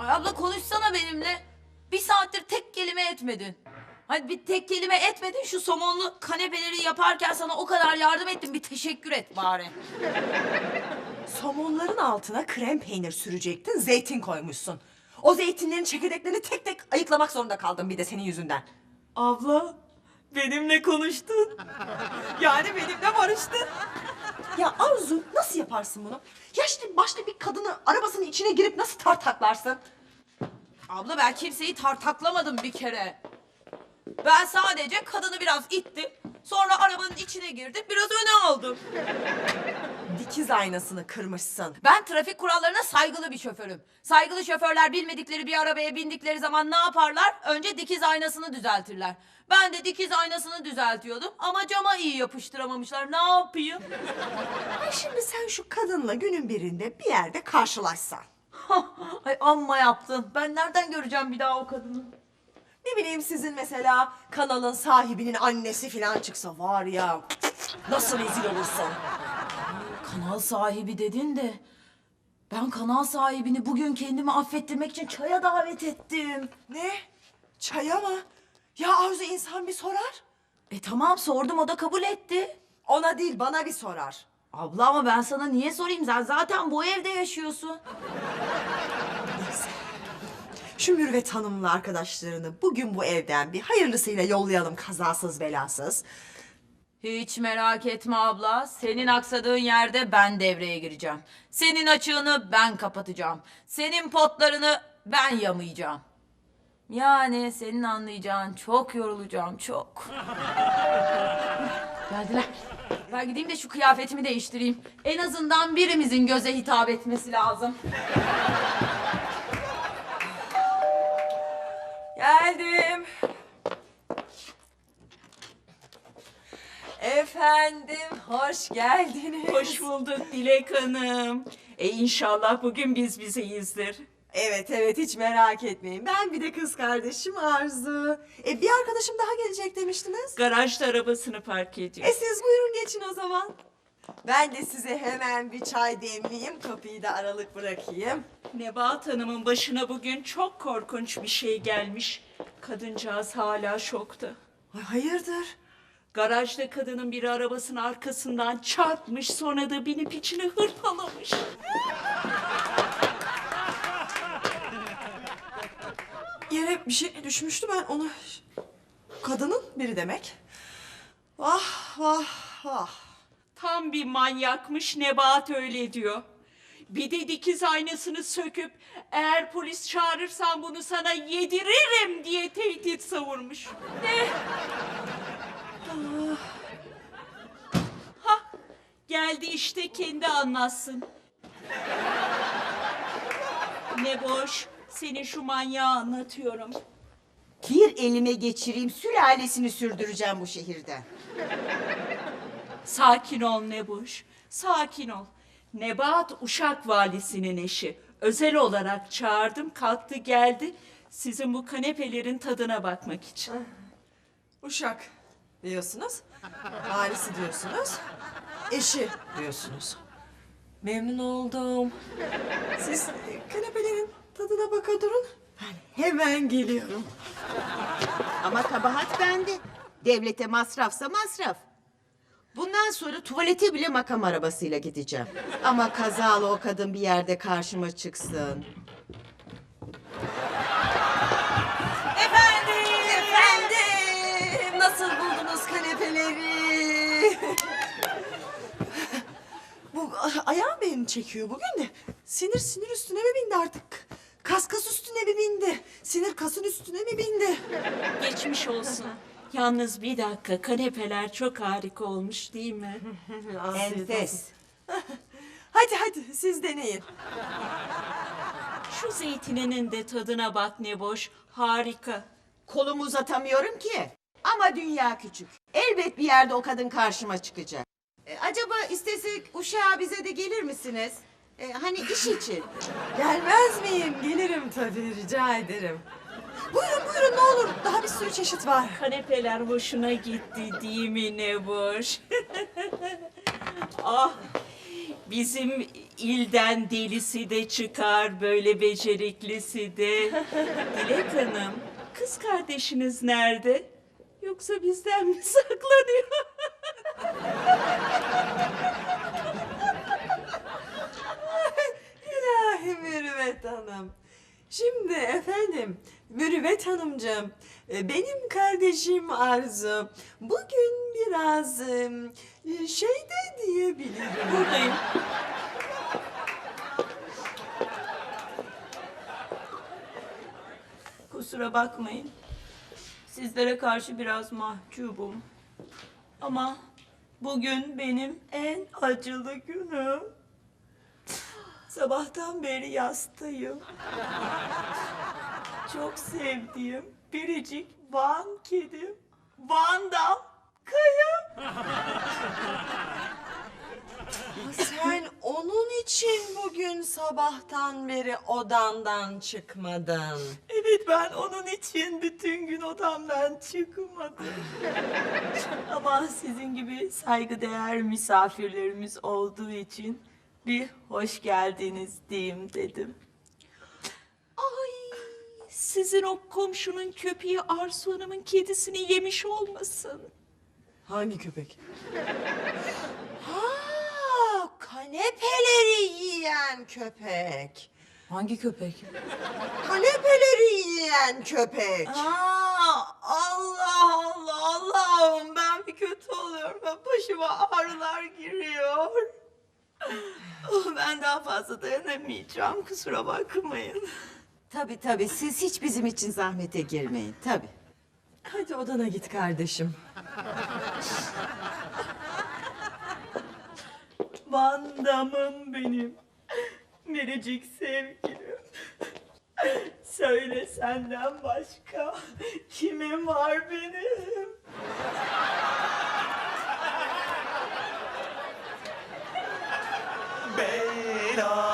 Ay abla konuşsana benimle. Bir saattir tek kelime etmedin. Hadi bir tek kelime etmedin şu somonlu kanepeleri yaparken sana o kadar yardım ettim. Bir teşekkür et bari. Somonların altına krem peynir sürecektin, zeytin koymuşsun. O zeytinlerin çekirdeklerini tek tek ayıklamak zorunda kaldım bir de senin yüzünden. Abla benimle konuştun. Yani benimle barıştın. Ya Arzu nasıl yaparsın bunu? Ya şimdi başta bir kadını arabasının içine girip nasıl tartaklarsın? Abla ben kimseyi tartaklamadım bir kere. Ben sadece kadını biraz ittim. Sonra arabanın içine girdim. Biraz öne aldım. Dikiz aynasını kırmışsın. Ben trafik kurallarına saygılı bir şoförüm. Saygılı şoförler bilmedikleri bir arabaya bindikleri zaman ne yaparlar? Önce dikiz aynasını düzeltirler. Ben de dikiz aynasını düzeltiyordum ama cama iyi yapıştıramamışlar. Ne yapayım? Ay şimdi sen şu kadınla günün birinde bir yerde karşılaşsan. Ay amma yaptın. Ben nereden göreceğim bir daha o kadını? Ne bileyim sizin mesela kanalın sahibinin annesi falan çıksa var ya nasıl rezil olursun. Kanal sahibi dedin de ben kanal sahibini bugün kendimi affettirmek için çaya davet ettim. Ne? Çaya mı? Ya Arzu insan bir sorar. E tamam sordum o da kabul etti. Ona değil bana bir sorar. Abla ama ben sana niye sorayım? Sen zaten bu evde yaşıyorsun. Şu Mürvet Hanım'la arkadaşlarını bugün bu evden bir hayırlısıyla yollayalım kazasız belasız. Hiç merak etme abla. Senin aksadığın yerde ben devreye gireceğim. Senin açığını ben kapatacağım. Senin potlarını ben yamayacağım. Yani senin anlayacağın çok yorulacağım çok. Geldiler. Ben gideyim de şu kıyafetimi değiştireyim. En azından birimizin göze hitap etmesi lazım. Efendim, hoş geldiniz. Hoş bulduk Dilek Hanım. E inşallah bugün biz bizeyizdir. Evet evet hiç merak etmeyin. Ben bir de kız kardeşim Arzu. E, bir arkadaşım daha gelecek demiştiniz. Garajda arabasını park ediyor. E siz buyurun geçin o zaman. Ben de size hemen bir çay demleyeyim. Kapıyı da aralık bırakayım. Nebahat Hanım'ın başına bugün çok korkunç bir şey gelmiş. Kadıncağız hala şokta. Ay, hayırdır? Garajda kadının biri arabasının arkasından çarpmış sonra da binip içine hırpalamış. Yere bir şey düşmüştü ben onu... Kadının biri demek. Vah vah vah. Tam bir manyakmış Nebahat öyle diyor. Bir de dikiz aynasını söküp eğer polis çağırırsan bunu sana yediririm diye tehdit savurmuş. Ne? Ah. Ha geldi işte kendi anlatsın. Ne boş senin şu manyağı anlatıyorum. Bir elime geçireyim, sülalesini sürdüreceğim bu şehirde. Sakin ol Nebuş, sakin ol. Nebahat Uşak valisinin eşi. Özel olarak çağırdım, kalktı geldi. Sizin bu kanepelerin tadına bakmak için. Uşak diyorsunuz. Valisi diyorsunuz. Eşi diyorsunuz. Memnun oldum. Siz kanepelerin tadına baka durun. Ben hemen geliyorum. Ama kabahat bende. Devlete masrafsa masraf. Bundan sonra tuvalete bile makam arabasıyla gideceğim. Ama kazalı o kadın bir yerde karşıma çıksın. Bu ayağım beni çekiyor bugün de. Sinir sinir üstüne mi bindi artık? Kas kas üstüne mi bindi? Sinir kasın üstüne mi bindi? Geçmiş olsun. Yalnız bir dakika, kanepeler çok harika olmuş değil mi? Enfes. Hadi hadi siz deneyin. Şu zeytininin de tadına bak Neboş, harika. Kolumu uzatamıyorum ki. Ama dünya küçük. Elbet bir yerde o kadın karşıma çıkacak. E, acaba istesek uşağa bize de gelir misiniz? E, hani iş için. Gelmez miyim? Gelirim tabii rica ederim. Buyurun buyurun ne olur. Daha bir sürü çeşit var. Kanepeler hoşuna gitti değil mi Neboş? ah, Bizim ilden delisi de çıkar, böyle beceriklisi de. Dilek Hanım, kız kardeşiniz nerede? Yoksa bizden mi saklanıyor? İlahi Mürüvvet Hanım. Şimdi efendim, Mürüvvet Hanımcığım, e, benim kardeşim Arzu bugün biraz e, şeyde diyebilirim. Buradayım. Kusura bakmayın. Sizlere karşı biraz mahcubum. Ama bugün benim en acılı günüm. Sabahtan beri yastayım. Çok sevdiğim biricik Van kedim. Van'da kayıp. Sen onun için bugün sabahtan beri odandan çıkmadın. Evet ben onun için bütün gün odamdan çıkmadım. Ama sizin gibi saygıdeğer misafirlerimiz olduğu için bir hoş geldiniz diyeyim dedim. Ay, sizin o komşunun köpeği Arzu Hanım'ın kedisini yemiş olmasın? Hangi köpek? Ha, kanepeleri yiyen köpek. Hangi köpek? Kanepeleri yiyen köpek. Aa, Allah Allah Allah'ım ben bir kötü oluyorum. Başıma ağrılar giriyor. Oh, Ben daha fazla dayanamayacağım kusura bakmayın. Tabii tabii siz hiç bizim için zahmete girmeyin tabii. Hadi odana git kardeşim. Vandamım benim. Biricik sevgilim. Söyle senden başka kimim var benim? 더